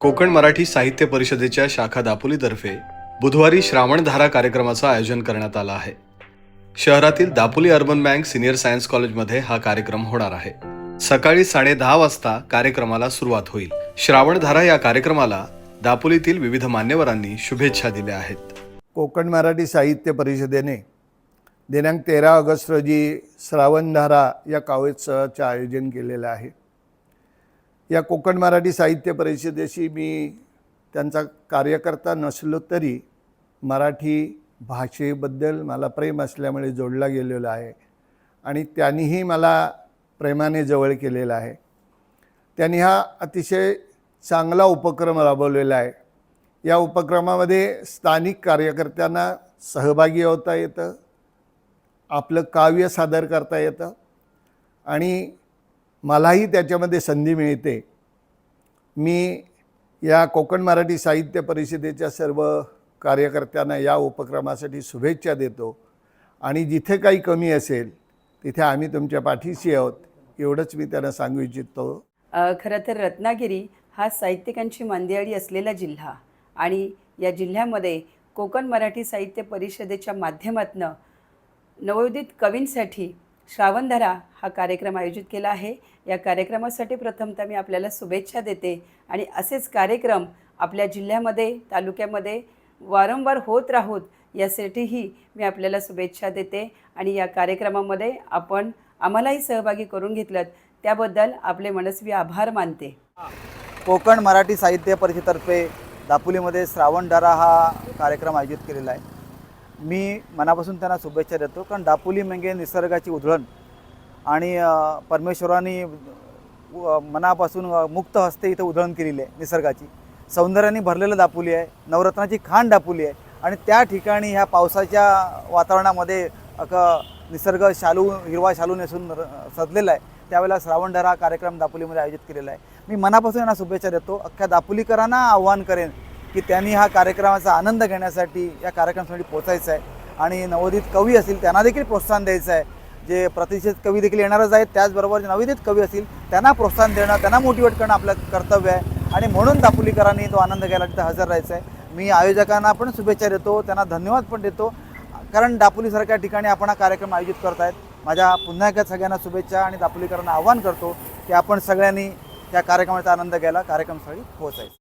कोकण मराठी साहित्य परिषदेच्या शाखा दापोलीतर्फे बुधवारी श्रावणधारा कार्यक्रमाचं आयोजन करण्यात आलं आहे. शहरातील Dapoli urban bank senior science कॉलेजमध्ये हा कार्यक्रम होणार आहे. सकाळी साडे दहा वाजता कार्यक्रमाला सुरुवात होईल. श्रावणधारा या कार्यक्रमाला दापोलीतील विविध मान्यवरांनी शुभेच्छा दिल्या आहेत. कोकण मराठी साहित्य परिषदेने दिनांक तेरा ऑगस्ट रोजी श्रावणधारा या काव्योत्सवाचं आयोजन केलेलं आहे. या कोकण मराठी साहित्य परिषदेशी मी त्यांचा कार्यकर्ता नसलो तरी मराठी भाषेबद्दल मला प्रेम असल्यामुळे जोडला गेलेलो आहे आणि त्यांनीही मला प्रेमाने जवळ केलेलं आहे. त्यांनी हा अतिशय चांगला उपक्रम राबवलेला आहे. या उपक्रमामध्ये स्थानिक कार्यकर्त्यांना सहभागी होता येतं आपलं काव्य सादर करता येतं आणि मलाही त्याच्यामध्ये संधी मिळते. मी या कोकण मराठी साहित्य परिषदेच्या सर्व कार्यकर्त्यांना या उपक्रमासाठी शुभेच्छा देतो. आणि जिथे काही कमी असेल तिथे आम्ही तुमच्या पाठीशी आहोत एवढंच मी त्यांना सांगू इच्छितो. खरं तर रत्नागिरी हा साहित्यिकांची मांदियाळी असलेला जिल्हा आणि या जिल्ह्यामध्ये कोकण मराठी साहित्य परिषदेच्या माध्यमातून नवोदित कवींसाठी श्रावणधारा हा कार्यक्रम आयोजित केला आहे. या कार्यक्रमासाठी प्रथमतः मी आपल्याला शुभेच्छा देते आणि असेच कार्यक्रम आपल्या जिल्ह्यामध्ये तालुक्यामध्ये वारंवार होत राहोत यासाठीही मी आपल्याला शुभेच्छा देते आणि या कार्यक्रमामध्ये आपण आम्हालाही सहभागी करून घेतलं त्याबद्दल आपले मनस्वी आभार मानते. कोकण मराठी साहित्य परिषदेतर्फे दापोलीमध्ये श्रावणधारा हा कार्यक्रम आयोजित केलेला आहे. मी मनापासून त्यांना शुभेच्छा देतो कारण दापोली म्हणजे निसर्गाची उधळण आणि परमेश्वराने व- मनापासून मुक्त हस्ते इथं उधळण केलेली आहे निसर्गाची. सौंदर्याने भरलेलं दापोली आहे नवरत्नाची खाण दापोली आहे आणि त्या ठिकाणी ह्या पावसाच्या वातावरणामध्ये अक निसर्ग शालू हिरवा शालू नेसून र- सजलेला आहे. त्यावेळेला श्रावणधारा हा कार्यक्रम दापोलीमध्ये आयोजित केलेला आहे. मी मनापासून यांना शुभेच्छा देतो. अख्ख्या दापोलीकरांना आव्हान करेन की त्यांनी हा कार्यक्रमाचा आनंद घेण्यासाठी या कार्यक्रमासाठी पोचायचं आहे. आणि नवोदित कवी असतील त्यांना देखील प्रोत्साहन द्यायचं आहे. जे प्रतिष्ठित कवी देखील येणारच आहेत त्याचबरोबर जे नवोदित कवी असतील त्यांना प्रोत्साहन देणं त्यांना मोटिवेट करणं आपलं कर्तव्य आहे. आणि म्हणून दापोलीकरांनी तो आनंद घ्यायला तिथं हजर राहायचं आहे. मी आयोजकांना पण शुभेच्छा देतो त्यांना धन्यवाद पण देतो. कारण दापोलीसारख्या ठिकाणी आपण हा कार्यक्रम आयोजित करत आहेत माझ्या पुन्हा एकदा सगळ्यांना शुभेच्छा आणि दापोलीकरांना आव्हान करतो की आपण सगळ्यांनी या कार्यक्रमाचा आनंद घ्यायला कार्यक्रमस्थळी पोहोचायचं.